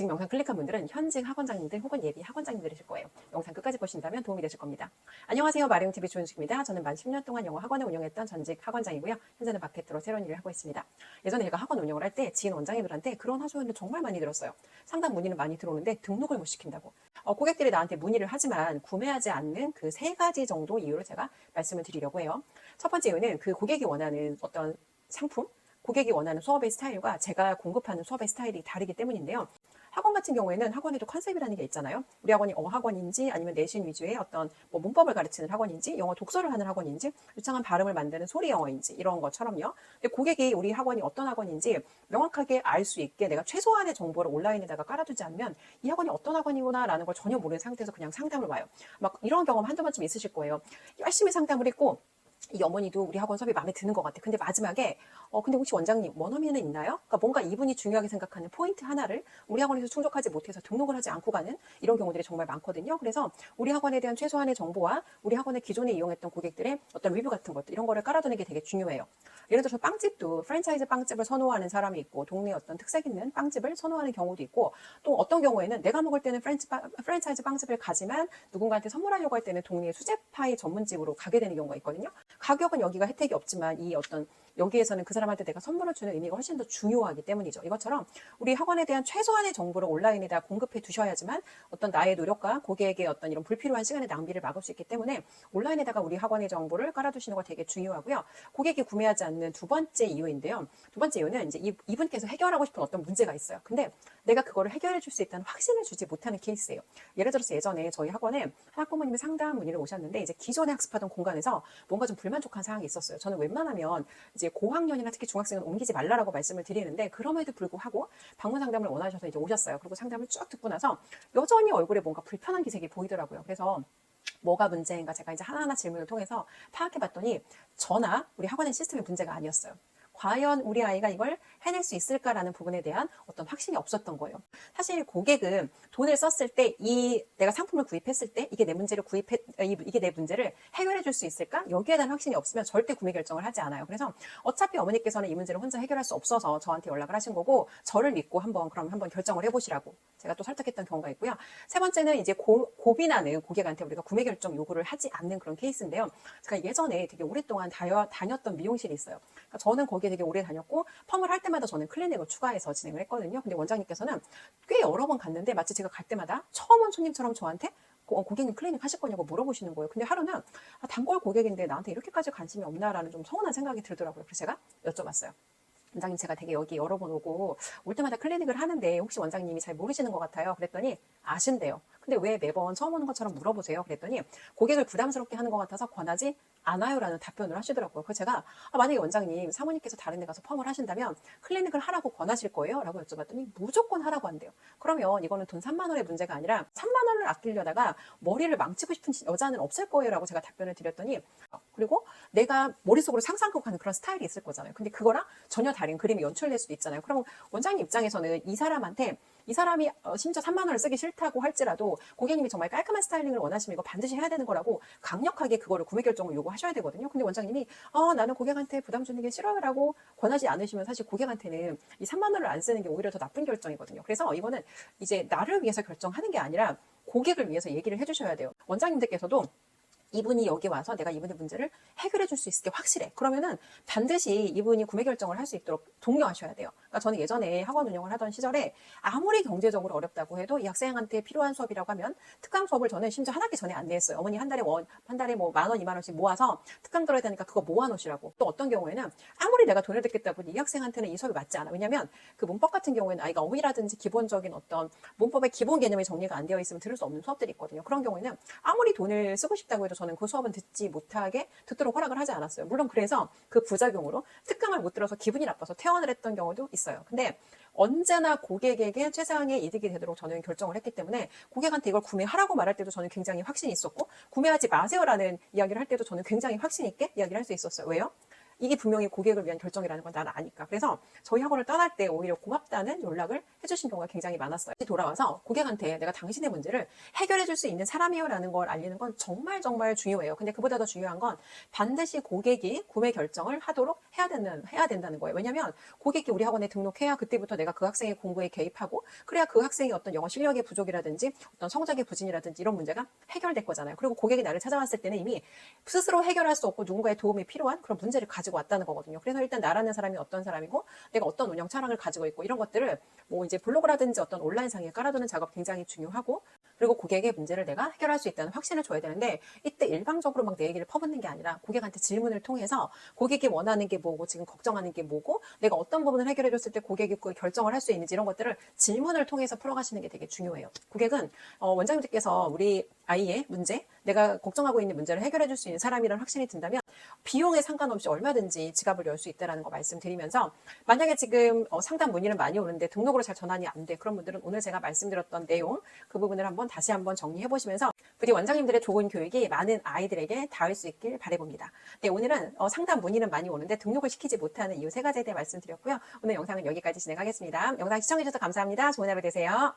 지금 영상 클릭한 분들은 현직 학원장님들 혹은 예비 학원장님들이실 거예요. 영상 끝까지 보신다면 도움이 되실 겁니다. 안녕하세요. 마리용TV 조은숙입니다. 저는 만 10년 동안 영어 학원을 운영했던 전직 학원장이고요. 현재는 마케터로 새로운 일을 하고 있습니다. 예전에 제가 학원 운영을 할 때 지인 원장님들한테 그런 하소연을 정말 많이 들었어요. 상담 문의는 많이 들어오는데 등록을 못 시킨다고. 어, 고객들이 나한테 문의를 하지만 구매하지 않는 그 세 가지 정도 이유를 제가 말씀을 드리려고 해요. 첫 번째 이유는 그 고객이 원하는 어떤 상품, 고객이 원하는 수업의 스타일과 제가 공급하는 수업의 스타일이 다르기 때문인데요. 학원 같은 경우에는 학원에도 컨셉이라는 게 있잖아요. 우리 학원이 어학원인지 아니면 내신 위주의 어떤 뭐 문법을 가르치는 학원인지 영어 독서를 하는 학원인지 유창한 발음을 만드는 소리 영어인지 이런 것처럼요. 근데 고객이 우리 학원이 어떤 학원인지 명확하게 알 수 있게 내가 최소한의 정보를 온라인에다가 깔아두지 않으면 이 학원이 어떤 학원이구나라는 걸 전혀 모르는 상태에서 그냥 상담을 와요. 막 이런 경험 한두 번쯤 있으실 거예요. 열심히 상담을 했고 이 어머니도 우리 학원 수업이 마음에 드는 것 같아. 근데 마지막에 어 근데 혹시 원장님 원어민은 있나요? 그러니까 뭔가 이분이 중요하게 생각하는 포인트 하나를 우리 학원에서 충족하지 못해서 등록을 하지 않고 가는 이런 경우들이 정말 많거든요. 그래서 우리 학원에 대한 최소한의 정보와 우리 학원에 기존에 이용했던 고객들의 어떤 리뷰 같은 것들 이런 거를 깔아두는 게 되게 중요해요. 예를 들어서 빵집도 프랜차이즈 빵집을 선호하는 사람이 있고 동네 어떤 특색 있는 빵집을 선호하는 경우도 있고 또 어떤 경우에는 내가 먹을 때는 프랜치, 빵- 프랜차이즈 빵집을 가지만 누군가한테 선물하려고 할 때는 동네 수제파이 전문집으로 가게 되는 경우가 있거든요. 가격은 여기가 혜택이 없지만 이 어떤 여기에서는 그 사람한테 내가 선물을 주는 의미가 훨씬 더 중요하기 때문이죠. 이것처럼 우리 학원에 대한 최소한의 정보를 온라인에다 공급해 두셔야지만 어떤 나의 노력과 고객에게 어떤 이런 불필요한 시간의 낭비를 막을 수 있기 때문에 온라인에다가 우리 학원의 정보를 깔아두시는 거 되게 중요하고요. 고객이 구매하지 않는 두 번째 이유인데요. 두 번째 이유는 이제 이, 이분께서 해결하고 싶은 어떤 문제가 있어요. 근데 내가 그거를 해결해 줄 수 있다는 확신을 주지 못하는 케이스예요. 예를 들어서 예전에 저희 학원에 한 학부모님이 상담 문의를 오셨는데 이제 기존에 학습하던 공간에서 뭔가 좀 불만족한 사항이 있었어요. 저는 웬만하면 이제 고학년이나 특히 중학생은 옮기지 말라라고 말씀을 드리는데 그럼에도 불구하고 방문 상담을 원하셔서 이제 오셨어요. 그리고 상담을 쭉 듣고 나서 여전히 얼굴에 뭔가 불편한 기색이 보이더라고요. 그래서 뭐가 문제인가 제가 이제 하나하나 질문을 통해서 파악해 봤더니 저나 우리 학원의 시스템의 문제가 아니었어요. 과연 우리 아이가 이걸 해낼 수 있을까라는 부분에 대한 어떤 확신이 없었던 거예요. 사실 고객은 돈을 썼을 때 이 내가 상품을 구입했을 때 이게 내 문제를 구입해 이- 이게 내 문제를 해결해 줄 수 있을까? 여기에 대한 확신이 없으면 절대 구매 결정을 하지 않아요. 그래서 어차피 어머니께서는 이 문제를 혼자 해결할 수 없어서 저한테 연락을 하신 거고 저를 믿고 한번 그럼 한번 결정을 해보시라고 제가 또 설득했던 경우가 있고요. 세 번째는 이제 고, 고민하는 고객한테 우리가 구매 결정 요구를 하지 않는 그런 케이스인데요. 제가 예전에 되게 오랫동안 다녀, 다녔던 미용실이 있어요. 그러니까 저는 거기에 되게 오래 다녔고 펌을 할 때마다 저는 클리닉을 추가해서 진행을 했거든요. 근데 원장님께서는 꽤 여러 번 갔는데 마치 제가 갈 때마다 처음 온 손님처럼 저한테 고- 어, 고객님 클리닉 하실 거냐고 물어보시는 거예요. 근데 하루는 아, 단골 고객인데 나한테 이렇게까지 관심이 없나라는 좀 서운한 생각이 들더라고요. 그래서 제가 여쭤봤어요. 원장님 제가 되게 여기 여러 번 오고 올 때마다 클리닉을 하는데 혹시 원장님이 잘 모르시는 것 같아요. 그랬더니 아신대요. 근데 왜 매번 처음 오는 것처럼 물어보세요? 그랬더니 고객을 부담스럽게 하는 것 같아서 권하지 않아요라는 답변을 하시더라고요. 그래서 제가 아, 만약에 원장님 사모님께서 다른 데 가서 펌을 하신다면 클리닉을 하라고 권하실 거예요? 라고 여쭤봤더니 무조건 하라고 한대요. 그러면 이거는 돈 3만 원의 문제가 아니라 3만 원을 아끼려다가 머리를 망치고 싶은 여자는 없을 거예요 라고 제가 답변을 드렸더니 그리고 내가 머릿속으로 상상하고 가는 그런 스타일이 있을 거잖아요. 근데 그거랑 전혀 다른 그림이 연출될 수도 있잖아요. 그러면 원장님 입장에서는 이 사람한테 이 사람이 어, 심지어 3만 원을 쓰기 싫다고 할지라도 고객님이 정말 깔끔한 스타일링을 원하시면 이거 반드시 해야 되는 거라고 강력하게 그거를 구매 결정을 요구하셔야 되거든요. 근데 원장님이 아 나는 고객한테 부담 주는 게 싫어요라고 권하지 않으시면 사실 고객한테는 이 3만 원을 안 쓰는 게 오히려 더 나쁜 결정이거든요. 그래서 이거는 이제 나를 위해서 결정하는 게 아니라 고객을 위해서 얘기를 해주셔야 돼요. 원장님들께서도 이분이 여기 와서 내가 이분의 문제를 해결해 줄 수 있을 게 확실해. 그러면은 반드시 이분이 구매 결정을 할 수 있도록 독려하셔야 돼요. 그러니까 저는 예전에 학원 운영을 하던 시절에 아무리 경제적으로 어렵다고 해도 이 학생한테 필요한 수업이라고 하면 특강 수업을 저는 심지어 한 학기 전에 안내했어요. 어머니 한 달에 원, 한 달에 뭐 만 원, 이만 원씩 모아서 특강 들어야 되니까 그거 모아놓으시라고. 또 어떤 경우에는 아무리 내가 돈을 듣겠다고 해도 이 학생한테는 이 수업이 맞지 않아. 왜냐면 그 문법 같은 경우에는 아이가 어휘라든지 기본적인 어떤 문법의 기본 개념이 정리가 안 되어 있으면 들을 수 없는 수업들이 있거든요. 그런 경우에는 아무리 돈을 쓰고 싶다고 해도 저는 그 수업은 듣지 못하게 듣도록 허락을 하지 않았어요. 물론 그래서 그 부작용으로 특강을 못 들어서 기분이 나빠서 퇴원을 했던 경우도 있어요. 근데 언제나 고객에게 최상의 이득이 되도록 저는 결정을 했기 때문에 고객한테 이걸 구매하라고 말할 때도 저는 굉장히 확신이 있었고 구매하지 마세요라는 이야기를 할 때도 저는 굉장히 확신 있게 이야기를 할 수 있었어요. 왜요? 이게 분명히 고객을 위한 결정이라는 건 나는 아니까. 그래서 저희 학원을 떠날 때 오히려 고맙다는 연락을 해주신 경우가 굉장히 많았어요. 돌아와서 고객한테 내가 당신의 문제를 해결해 줄 수 있는 사람이요라는 걸 알리는 건 정말 정말 중요해요. 근데 그보다 더 중요한 건 반드시 고객이 구매 결정을 하도록 해야 된다는, 해야 된다는 거예요. 왜냐면 고객이 우리 학원에 등록해야 그때부터 내가 그 학생의 공부에 개입하고 그래야 그 학생이 어떤 영어 실력의 부족이라든지 어떤 성적의 부진이라든지 이런 문제가 해결될 거잖아요. 그리고 고객이 나를 찾아왔을 때는 이미 스스로 해결할 수 없고 누군가의 도움이 필요한 그런 문제를 가지고 왔다는 거거든요. 그래서 일단 나라는 사람이 어떤 사람이고 내가 어떤 운영 차량을 가지고 있고 이런 것들을 뭐 이제 블로그라든지 어떤 온라인상에 깔아두는 작업 굉장히 중요하고 그리고 고객의 문제를 내가 해결할 수 있다는 확신을 줘야 되는데 이때 일방적으로 막 내 얘기를 퍼붓는 게 아니라 고객한테 질문을 통해서 고객이 원하는 게 뭐고 지금 걱정하는 게 뭐고 내가 어떤 부분을 해결해 줬을 때 고객이 그 결정을 할 수 있는지 이런 것들을 질문을 통해서 풀어가시는 게 되게 중요해요. 고객은 어, 원장님들께서 우리 아이의 문제, 내가 걱정하고 있는 문제를 해결해 줄 수 있는 사람이라는 확신이 든다면 비용에 상관없이 얼마든지 지갑을 열 수 있다는 거 말씀드리면서 만약에 지금 어, 상담 문의는 많이 오는데 등록으로 잘 전환이 안 돼. 그런 분들은 오늘 제가 말씀드렸던 내용 그 부분을 한번 다시 한번 정리해 보시면서 부디 원장님들의 좋은 교육이 많은 아이들에게 닿을 수 있길 바라봅니다. 네, 오늘은 어, 상담 문의는 많이 오는데 등록을 시키지 못하는 이유 세 가지에 대해 말씀드렸고요. 오늘 영상은 여기까지 진행하겠습니다. 영상 시청해 주셔서 감사합니다. 좋은 하루 되세요.